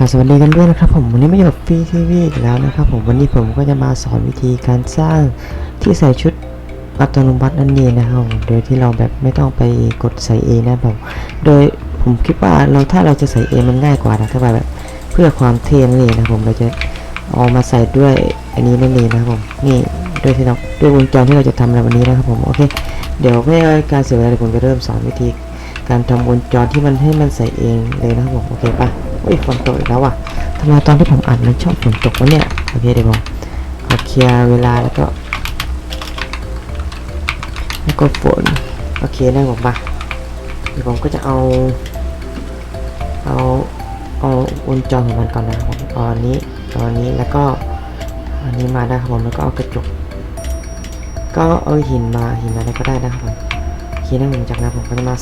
กราบสวัสดีกันด้วยนะครับผมวันนี้มาอยู่กับฟรีทีวีอีกแล้วนะครับผมวันนี้ผมก็จะมาสอนวิธีการสร้างที่ใส่ชุดอัตโนมัตินั่นเองนะครับผมโดยที่เราแบบไม่ต้องไปกดใส่เองนะครับผมโดยผมคิดว่าเราถ้าเราจะใส่เองมันง่ายกว่านะถ้าแบบเพื่อความเท่นั่นเองนะครับผมเราจะเอามาใส่ด้วยอันนี้นั่นเองนะครับผมนี่ด้วยที่เราด้วยวงจรที่เราจะทำในวันนี้นะครับผมโอเคเดี๋ยวไม่ให้การเสียเวลาผมจะเริ่มสอนวิธี การทำวงจรที่มันให้มันใส่เองเลยนะครับผมโอเคปะ อุ้ยฝนตกอีกแล้วว่ะทำไมตอนที่ผมอ่านมันชอบฝนตกวะเนี่ยโอเคเดี๋ยวผมขอเคลียร์เวลาแล้วก็ แล้วก็ฝนโอเคได้ผมปะเดี๋ยวผมก็จะเอา เอาเอาวงจรของมันก่อนนะครับผมเอาอันนี้เอาอันนี้แล้วก็อันนี้มาได้ครับผมแล้วก็เอากระจก ก็เอาหินมาหินอะไรก็ได้นะครับผมโอเคนะผมจากนั้นผมก็จะมา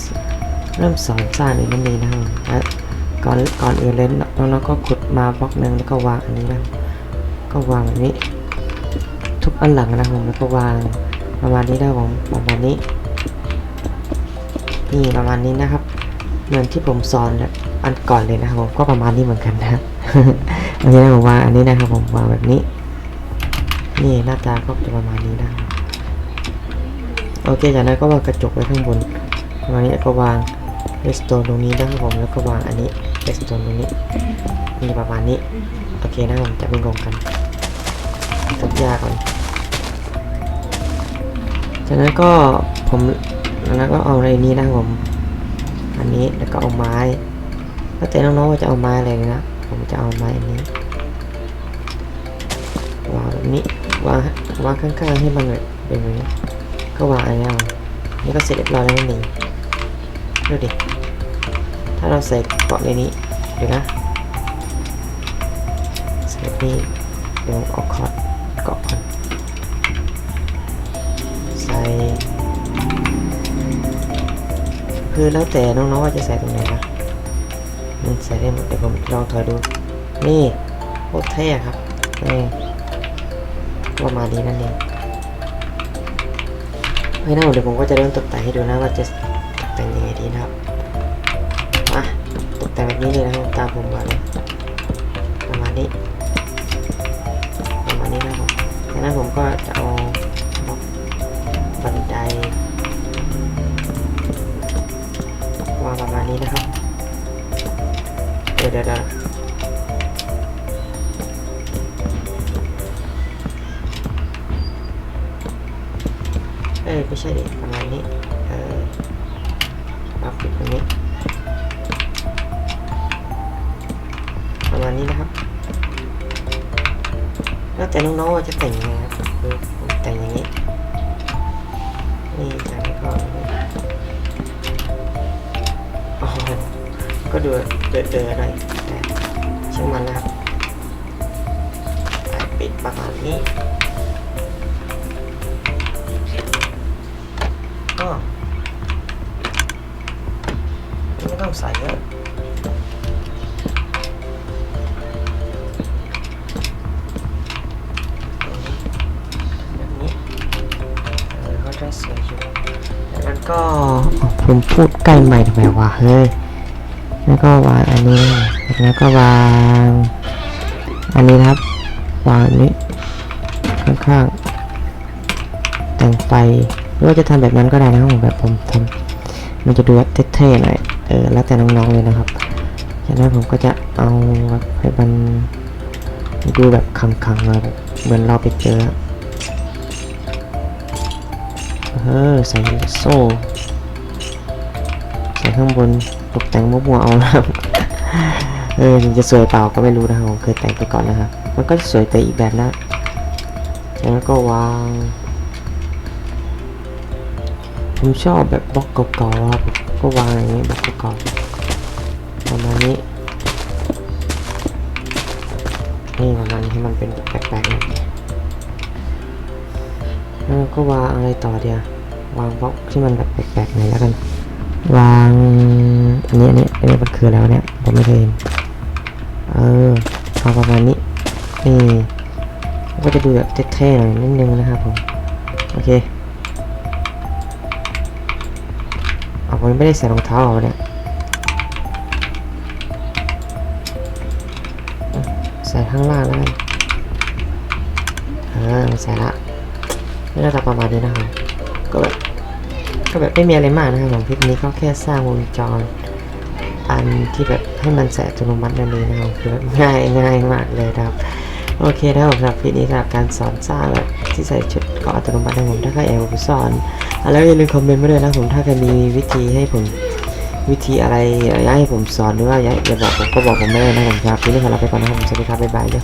เริ่มสอนสร้างเลยนั่นเองนะครับผมและ ก่อนก่อนอื่นเลยน้องๆก็ขุดมาบล็อกหนึ่งแล้วก็วางอันนี้นะก็วางแบบนี้ ทุกอันหลังนะผมแล้วก็วางประมาณนี้ได้ผมประมาณนี้ นี่ประมาณนี้นะครับ เหมือนที่ผมสอนอันก่อนเลยนะครับผมก็ประมาณนี้เหมือนกันนะอันนี้นะผมวางอันนี้นะครับผมวางแบบนี้ นี่หน้าตาก็จะประมาณนี้นะโอเคจากนั้นก็วางกระจกไว้ข้างบนประมาณนี้ก็วางเรสโตนตรงนี้นะครับผมแล้วก็วางอันนี้ เรสโตนตรงนี้มีประมาณนี้ โอเคนะผมจะเป็นงงกันทุกยากก่อนจากนั้นก็ผมจากนั้นก็เอาในนี้นะผม อันนี้แล้วก็เอาไม้แล้วแต่น้องๆว่าจะเอาไม้อะไรนะผมจะเอาไม้อันนี้วางแบบนี้วางวางข้างๆให้มันแบบเป็นแบบนี้ก็วางอันนี้เอานี่ก็เสร็จเรียบร้อยแล้วนั่ดูดิ ถ้าเราใส่เกาะในนี้เดี๋ยวนะใส่นี่เดี๋ยวเอาคอร์ดเกาะก่อนใส่คือแล้วแต่น้องๆว่าจะใส่ตรงไหนนะมันใส่ได้หมดเดี๋ยวผมลองถอยดู นี่โคตรเท่ครับนี่ประมาณนี้นั่นเองเฮ้ยนะเดี๋ยวผมก็จะเริ่มตกแต่งให้ดูนะว่าจะแต่งยังไงดีนะครับ แต่แบบนี้เลยนะครับตามผมมาเลยประมาณนี้ประมาณนี้นะครับจากนั้นผมก็จะเอาบล็อกบันไดวางประมาณนี้นะครับเดี๋ยวเดี๋ยวเดี๋ยวเอ้ยไม่ใช่ดิประมาณนี้เออเอาปิดตรงนี้ แต่น้องๆว่าจะแต่งยังไงครับคือแต่งอย่างนี้ นี่จากนี้ก็อ๋อก็ดูเดือดๆหน่อยแต่ช่างมันนะครับปิดประมาณนี้ก็ไม่ต้องใส่เยอะ ก็ผมพูดใกล้ใหม่ทำไมวะเฮ้ยแล้วก็วางอันนี้ แล้วก็วางอันนี้ครับ วางอันนี้ข้างๆแต่งไฟหรือว่าจะทำแบบนั้นก็ได้นะผมแบบผมทำมันจะดูเท่ๆหน่อยเออแล้วแต่น้องๆเลยนะครับจากนั้นผมก็จะเอาแบบให้มันดูแบบขังๆเลยแบบเหมือนเราไปเจอ ออใส่โซ่ ใส่ข้างบนตกแต่งมั่วๆเอานะครับเออถึงจะสวยเปล่าก็ไม่รู้นะครับผมเคยแต่งไปก่อนนะครับมันก็สวยแต่อีกแบบนะจากนั้นก็วางผมชอบแบบบล็อกเก่าๆครับก็วางอย่างนี้บล็อกเก่าๆประมาณนี้นี่ประมาณนี้ให้มันเป็นแปลกๆหน่อยแล้วก็วางอะไรต่อเดียว วางบล็อกที่มันแบบแปลกๆหน่อยแล้วกัน วางอันนี้อันนี้อันนี้มันคือแล้วะเนี่ยผมไม่เคยเห็นเออเอาประมาณนี้นี่ก็จะดูแบบเท่ๆหน่อยนิดนึงนะครับผมโอเคเอาผมไม่ได้ใส่รองเท้าเอาเนี่ยใส่ข้างล่างแล้วกันอ่าใส่ละไม่น่าจะประมาณนี้นะครับก็แบบ ก็แบบไม่มีอะไรมากนะครับของคลิปนี้ก็แค่สร้างวงจร อันที่แบบให้มันแสอัตโนมัตินั่นเองนะครับคือแบบง่ายง่ายมากเลยครับ โอเคนะครับสำหรับคลิปนี้สำหรับการสอนสร้างแบบที่ใส่ชุดเกาะอัตโนมัตินะผมถ้าใครอยากผมสอนแล้วอย่าลืมคอมเมนต์มาด้วยนะครับผมถ้าใครมีวิธีให้ผมวิธีอะไรอยากให้ผมสอนหรือว่าอยากอยากบอกผมก็บอกผมได้นะครับผมสำหรับคลิปนี้ขอลาไปก่อนนะครับผมสวัสดีครับบ๊ายบายเด้อ